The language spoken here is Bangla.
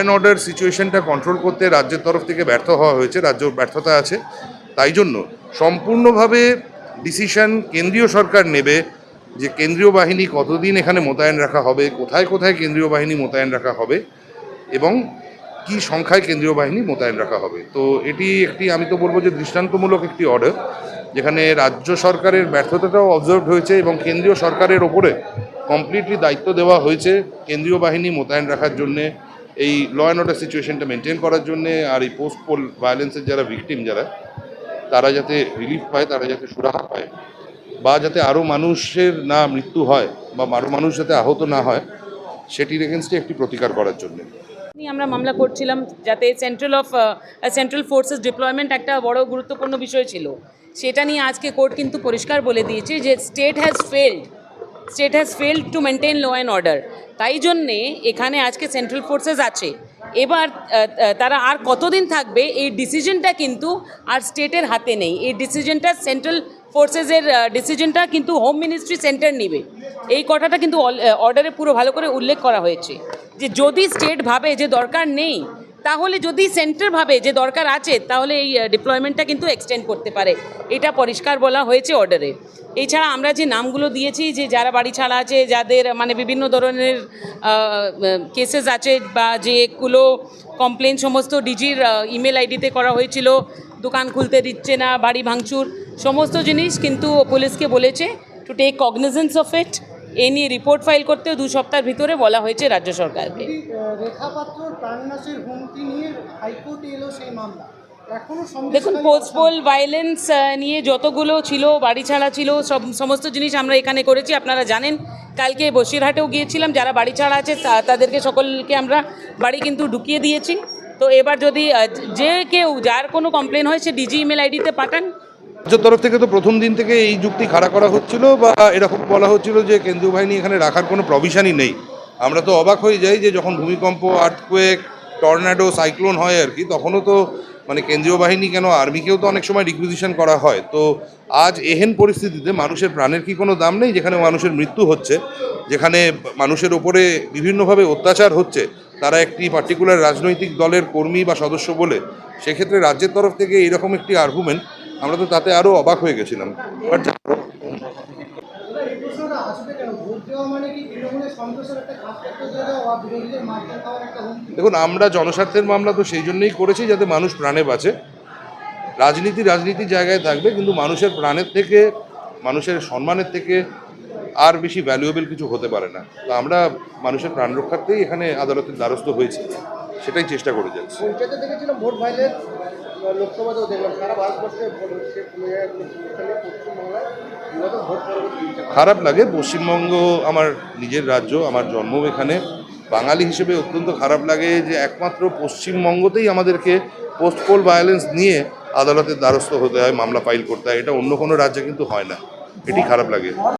অ্যান্ড অর্ডার সিচুয়েশনটা কন্ট্রোল করতে রাজ্যের তরফ থেকে ব্যর্থ হওয়া হয়েছে, রাজ্য ব্যর্থতা আছে। তাই জন্য সম্পূর্ণভাবে ডিসিশন কেন্দ্রীয় সরকার নেবে যে কেন্দ্রীয় বাহিনী কতদিন এখানে মোতায়েন রাখা হবে, কোথায় কোথায় কেন্দ্রীয় বাহিনী মোতায়েন রাখা হবে এবং কি সংখ্যায় কেন্দ্রীয় বাহিনী মোতায়েন রাখা হবে। তো এটি একটি, আমি তো বলব যে দৃষ্টান্তমূলক একটি অর্ডার যেখানে রাজ্য সরকারের ব্যর্থতাটাও অবজার্ভ হয়েছে এবং কেন্দ্রীয় সরকারের ওপরে কমপ্লিটলি দায়িত্ব দেওয়া হয়েছে কেন্দ্রীয় বাহিনী মোতায়েন রাখার জন্যে। এই ল অ্যান্ড অর্ডার সিচুয়েশনটা মেনটেন করার জন্যে আর এই পোস্ট পোল ভায়োলেন্সের যারা ভিকটিম যারা, তারা যাতে রিলিফ পায়, তারা যাতে সুরাহা পায় বা যাতে আরও মানুষের না মৃত্যু হয় বা আরও মানুষ যাতে আহত না হয়, সেটির এগেনস্টে একটি প্রতিকার করার জন্যে। নিয়ে আমরা মামলা করছিলাম যাতে central of central forces deployment একটা বড় গুরুত্বপূর্ণ বিষয় ছিল। সেটা নিয়ে আজকে কোর্ট কিন্তু পরিষ্কার বলে দিয়েছে যে state has failed state has failed to maintain law and order. তাই জন্যে এখানে আজকে সেন্ট্রাল ফোর্সেস আছে। এবার তারা আর কতদিন থাকবে এই ডিসিশনটা কিন্তু আর স্টেটের হাতে নেই। এই ডিসিশনটা সেন্ট্রাল ফোর্সেসের ডিসিশনটা কিন্তু হোম মিনিস্ট্রি সেন্টার নেবে। এই কথাটা কিন্তু অর্ডারে পুরো ভালো করে উল্লেখ করা হয়েছে। যে যদি স্টেট ভাবে যে দরকার নেই তাহলে যদি সেন্টার ভাবে যে দরকার আছে, তাহলে এই ডিপ্লয়মেন্টটা কিন্তু এক্সটেন্ড করতে পারে। এটা পরিষ্কার বলা হয়েছে অর্ডারে এছাড়া আমরা যে নামগুলো দিয়েছি, যে যারা বাড়ি ছাড়া আছে, যাদের মানে বিভিন্ন ধরনের কেসেস আছে, বা যেগুলো কমপ্লেন সমস্ত ডিজির ইমেল আইডিতে করা হয়েছিল, দোকান খুলতে দিচ্ছে না, বাড়ি ভাঙচুর, সমস্ত জিনিস কিন্তু পুলিশকে বলেছে to take cognizance of it এ নিয়ে রিপোর্ট ফাইল করতেও দু সপ্তাহের ভিতরে বলা হয়েছে রাজ্য সরকারকে। দেখুন পোস্টপোল ভায়োলেন্স নিয়ে যতগুলো ছিল বাড়ি ছাড়া ছিল সব সমস্ত জিনিস আমরা এখানে করেছি আপনারা জানেন। কালকে বসিরহাটেও গিয়েছিলাম যারা বাড়ি ছাড়া আছে তাদেরকে সকলকে আমরা বাড়ি কিন্তু ঢুকিয়ে দিয়েছি। তো এবার যদি যে কেউ যার কোনো কমপ্লেন হয় সে ডিজি ইমেল আইডিতে পাঠান। রাজ্যের তরফ থেকে তো প্রথম দিন থেকে এই যুক্তি খাড়া করা হচ্ছিল বা এরকম বলা হচ্ছিল যে কেন্দ্রীয় বাহিনী এখানে রাখার কোনো প্রভিশনই নেই। আমরা তো অবাক হয়ে যাই যে যখন ভূমিকম্প আর্থকুয়েক টর্নাডো সাইক্লোন হয় আর কি, তখনও তো মানে কেন্দ্রীয় বাহিনী কেন আর্মিকেও তো অনেক সময় রিকুইজিশন করা হয়। তো আজ এহেন পরিস্থিতিতে মানুষের প্রাণের কি কোনো দাম নেই? যেখানে মানুষের মৃত্যু হচ্ছে, যেখানে মানুষের ওপরে বিভিন্নভাবে অত্যাচার হচ্ছে, তারা একটি পার্টিকুলার রাজনৈতিক দলের কর্মী বা সদস্য বলে, সেক্ষেত্রে রাজ্যের তরফ থেকে এইরকম একটি আর্গুমেন্ট আমরা তো তাতে আরও অবাক হয়ে গেছিলাম। বাট মানে দেখুন আমরা জনস্বার্থের মামলা তো সেই জন্যই করেছি যাতে মানুষ প্রাণে বাঁচে। রাজনীতি রাজনীতির জায়গায় থাকবে কিন্তু মানুষের প্রাণের থেকে মানুষের সম্মানের থেকে আর বেশি ভ্যালুয়েবল কিছু হতে পারে না। তো আমরা মানুষের প্রাণ রক্ষার্থেই এখানে আদালতের দ্বারস্থ হয়েছি। সেটাই চেষ্টা করে যাচ্ছি। পঞ্চায়েতে দেখেছিলাম ভোট ভাইলেন্স লোকসভাতেও দেখলাম। সারা ভারতবর্ষে পশ্চিমবাংলায় খারাপ লাগে পশ্চিমবঙ্গ আমার নিজের রাজ্য আমার জন্ম এখানে। বাঙালি হিসেবে অত্যন্ত খারাপ লাগে যে একমাত্র পশ্চিমবঙ্গতেই আমাদেরকে পোস্টপোল ভায়োলেন্স নিয়ে আদালতের দ্বারস্থ হতে হয় মামলা ফাইল করতে হয়। এটা অন্য কোনো রাজ্যে কিন্তু হয় না। এটি খারাপ লাগে।